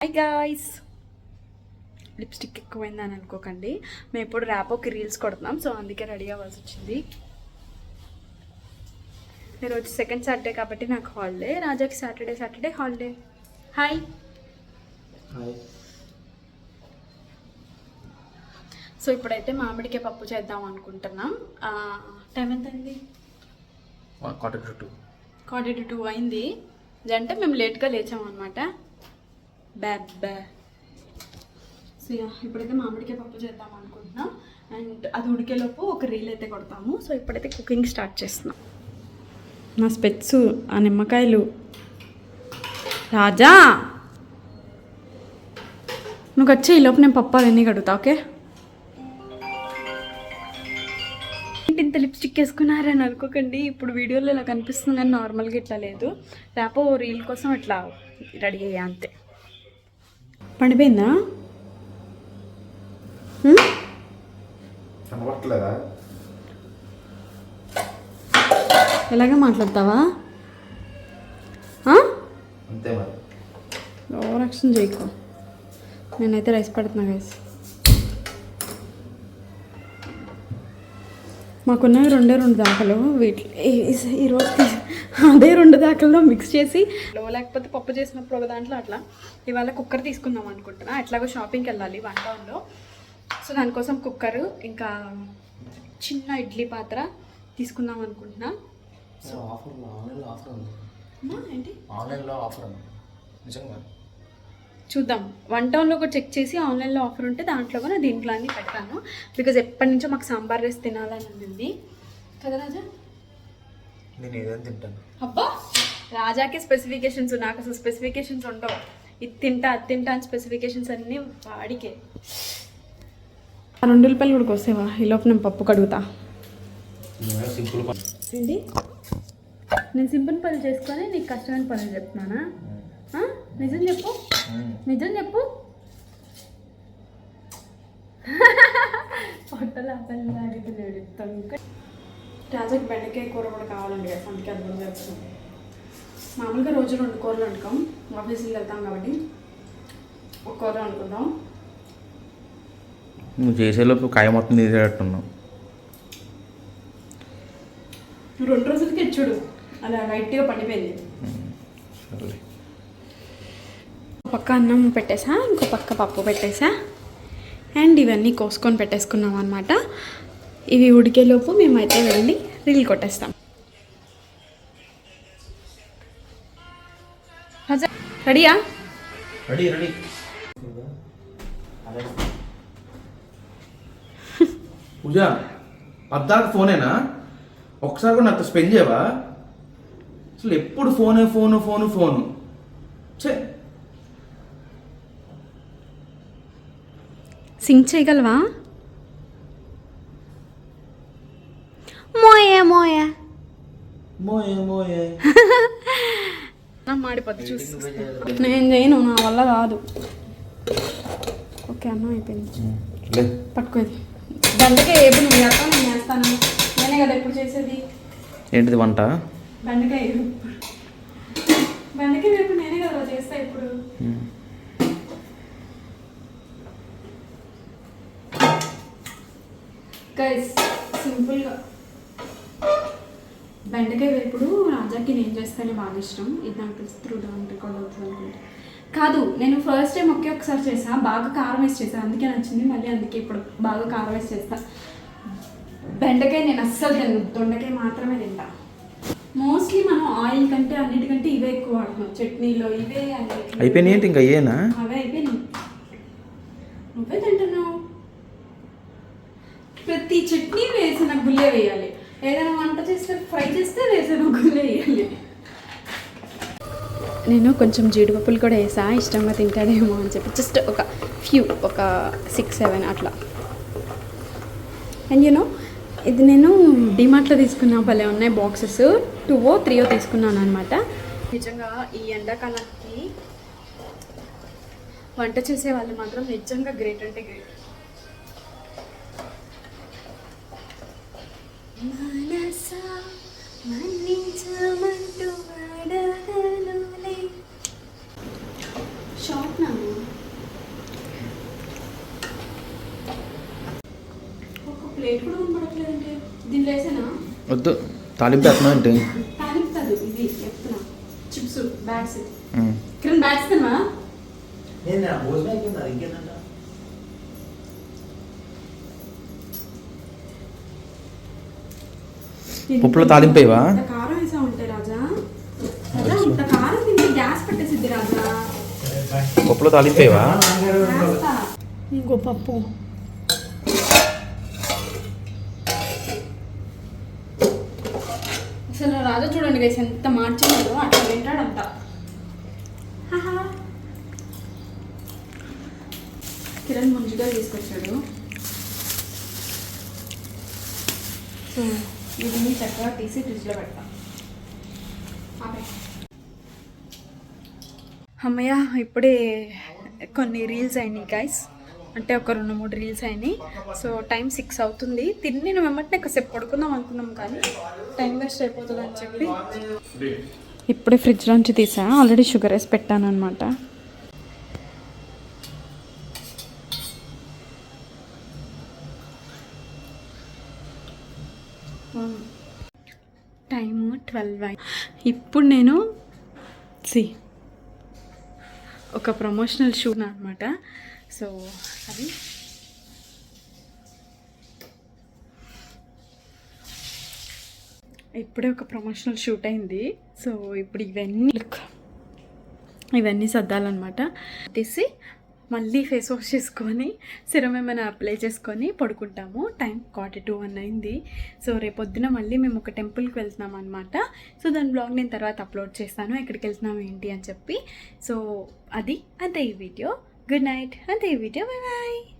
Hi guys lipstick ఎక్కువైందని అనుకోకండి. మేము ఇప్పుడు ర్యాపోకి రీల్స్ కొడుతున్నాం సో అందుకే రెడీ అవ్వాల్సి వచ్చింది. ఈరోజు సెకండ్ సాటర్డే కాబట్టి నాకు హాలిడే రాజాకి Saturday Saturday holiday hi hi so ఇప్పుడైతే మామిడికాయ పప్పు చేద్దాం అనుకుంటున్నాం. ఆ, టైం ఎంత అయింది quarter to two quarter two అయింది. అంటే మేము లేట్గా లేచాం అనమాట బ్యా బ్యా సో ఇప్పుడైతే మామిడికాయ పప్పు చేద్దాం అనుకుంటున్నాం. అండ్ అది ఉడికేలోపు ఒక రీల్ అయితే కొడతాము. సో ఇప్పుడైతే కుకింగ్ స్టార్ట్ చేస్తున్నాం. నా స్పెట్స్ ఆ నిమ్మకాయలు. రాజా! నువ్వు వచ్చే ఈ లోపు నేను పప్పు అవన్నీ కడుగుతా ఓకే? ఏంటి ఇంత లిప్స్టిక్ వేసుకున్నారని అనుకోకండి. ఇప్పుడు వీడియోలో ఇలా కనిపిస్తుంది కానీ నార్మల్గా ఇట్లా లేదు. రేపో రీల్ కోసం ఇట్లా రెడీ అయ్యా అంతే. పండిపోయిందా? కనబట్టలేదా ఎలాగే మాట్లాడతావా? ఆ? అంతే మరి. ఓవర్ యాక్షన్ చేయకు. నేనైతే రైస్ పెడుతున్నా గైస్ మాకున్నవి రెండే రెండు దాఖలు. వీటి ఈ- ఈరోజు అదే రెండు దాఖల్లో మిక్స్ చేసి. లో లేకపోతే పప్పు చేసినప్పుడు ఒక దాంట్లో అట్లా. ఇవాళ కుక్కర్ తీసుకుందాం అనుకుంటున్నా. ఎట్లాగో షాపింగ్కి వెళ్ళాలి వన్ టౌన్లో సో దానికోసం కుక్కర్ ఇంకా చిన్న ఇడ్లీ పాత్ర తీసుకుందాం అనుకుంటున్నా. ఆఫర్ ఆన్లైన్లో ఆఫర్ ఉంది? అమ్మా, ఏంటి? ఆన్లైన్లో ఆఫర్ ఉంది? నిజంగా? చూద్దాం. వన్ టౌన్లో కూడా చెక్ చేసి ఆన్లైన్లో ఆఫర్ ఉంటే దాంట్లో కూడా దీంట్లో అన్ని పెట్టాను బికాజ్ ఎప్పటి నుంచో మాకు సాంబార్ రైస్ తినాలని ఉంది. కదా రాజా? నేను ఏదైనా తింటాను. అబ్బా! రాజాకి స్పెసిఫికేషన్స్ నాకు అసలు స్పెసిఫికేషన్స్ ఉండవు. ఇది తింటా అది తింటా అని స్పెసిఫికేషన్స్ అన్నీ వాడికే. ఆ రెండు రూపాయలు కూడా వస్తేవా ఈ లోపు నేను పప్పు కడుగుతా. నేను సింపుల్ ఏంటి? నేను సింపుల్ పనులు చేసుకొని నీకు కష్టమైన పనులు చెప్తున్నానా? ఆ? నిజం చెప్పు. నిజం చెప్పు. పొట్టలు అప్పలు రాజాకి బెండకాయ కూర కూడా కావాలండి కదా అందుకే అది కూడా చేస్తున్నాం మామూలుగా రోజు రెండు కూరలు వండుకోం ఆఫీస్కి వెళ్తాం కాబట్టి ఒక కూర వండుకుందాం. నువ్వు చేసేలోపు కాయ మొత్తం తీసేటట్టున్నావు. రెండు రోజులకి చూడు అలా లైట్గా పండిపోయింది. పక్క అన్నం పెట్టేసా ఇంకో పక్క పప్పు పెట్టేసా అండ్ ఇవన్నీ కోసుకొని పెట్టేసుకున్నాం అనమాట ఇవి ఉడికేలోపు మేమైతే వెళ్ళి రీల్ కొట్టేస్తాం. రెడీయా? Ready ready. పూజ పద్దాక ఫోనేనా? ఒకసారి కూడా నాతో స్పెండ్ చేయవా? అసలు ఎప్పుడు ఫోనే ఫోను ఫోను ఫోను? చే సింగ్ చేయగలవా? మోయే మోయే మోయే మోయే మాడిపోద్ది చూసి. నేను చేయను నా వల్ల కాదు. ఓకే అన్నం అయిపోయింది. లే. పట్టుకోది. బెండకాయ ఏపు నువ్వు ఎక్కడ నేను వేస్తాను నేనే కదా ఎప్పుడు చేసేది? ఏంటిది వంట? బెండకాయ వేపు. బెండకాయ వేపు నేనే కదా చేస్తా ఇప్పుడు గైస్ సింపుల్గా బెండకాయ వేపుడు రాజాకి నేను చేస్తేనే బాగా ఇష్టం. ఇది నాకు త్రూ డౌన్ రికార్డ్ అవుతుంది అనుకుంటా. కాదు నేను ఫస్ట్ టైం ఒకే ఒకసారి చేసా. బాగా కారం వేసి చేసా. అందుకే నచ్చింది. మళ్ళీ అందుకే ఇప్పుడు బాగా కారం వేసి చేస్తా. బెండకాయ నేను అస్సలు తిన్ను. దొండకాయ మాత్రమే తింటా. మోస్ట్లీ మనం ఆయిల్ కంటే అన్నిటికంటే ఇవే ఎక్కువ వాడుతున్నాం. చట్నీలో ఇవే. అయిపోయినాయి ఇంకా అవే అయిపోయినాయి. నువ్వే తింటున్నావు. ప్రతి చట్నీ వేసిన గుల్లే వేయాలి. ఏదైనా వంట చేస్తే ఫ్రై చేస్తే వేసిన గుల్లే వేయాలి నేను కొంచెం జీడిపప్పులు కూడా వేసా ఇష్టంగా తింటాడేమో అని చెప్పి. జస్ట్ ఒక ఫ్యూ ఒక సిక్స్ సెవెన్ అట్లా. అండ్ యూనో ఇది నేను డిమార్ట్లో తీసుకున్న భలే ఉన్నాయి బాక్సెస్ టూవో త్రీయో తీసుకున్నాను అనమాట నిజంగా ఈ ఎండాకాలానికి వంట చేసే వాళ్ళు మాత్రం నిజంగా గ్రేట్ అంటే గ్రేట్ వద్దు తాలింపు వేస్తున్నా అంటే చిప్స్ బ్యాగ్స్. కిరణ్ బ్యాగ్స్ తిన్నా నేను భోజనం పట్టేసిద్ది రాజా. పప్పులో తాలింపేవా? వేస్తా. ఇంకో పప్పు. అసలు రాజా చూడండి గైస్ ఎంత మార్చినాడు అట్లా వింటాడంట హాహా. కిరణ్ ముందుగా తీసుకొచ్చాడు. సో వీటిని చక్కగా తీసి ఫ్రిడ్జ్లో పెడతాం. అమ్మయ్య ఇప్పుడే కొన్ని రీల్స్ అయినాయి గైస్ అంటే ఒక రెండు మూడు రీల్స్ అయినాయి. సో టైం సిక్స్ అవుతుంది. తిని నేను వెంబటనే కాసేపు పడుకుందాం అనుకున్నాం కానీ టైం వేస్ట్ అయిపోతుంది అని చెప్పి ఇప్పుడే ఫ్రిడ్జ్ నుంచి తీసా. ఆల్రెడీ షుగర్ వేసి పెట్టాను అనమాట టైము ట్వెల్వ్ అయి ఇప్పుడు నేను సి ఒక ప్రమోషనల్ షూట్ అనమాట సో అది. ఇప్పుడే ఒక ప్రమోషనల్ షూట్ అయింది. సో ఇప్పుడు ఇవన్నీ లుక్ ఇవన్నీ సర్దాలన్నమాట. తీసి మళ్ళీ ఫేస్ వాష్ చేసుకొని సిరం ఏమైనా అప్లై చేసుకొని పడుకుంటాము. టైం క్వార్టర్ టూ వన్ అయింది సో రేపొద్దున మళ్ళీ మేము ఒక టెంపుల్కి వెళ్తున్నాం అనమాట సో దాని బ్లాగ్ నేను తర్వాత అప్లోడ్ చేస్తాను. ఎక్కడికి వెళ్తున్నాం ఏంటి అని చెప్పి. సో అది అంతే ఈ వీడియో గుడ్ నైట్ అంతే ఈ వీడియో బాయ్ బాయ్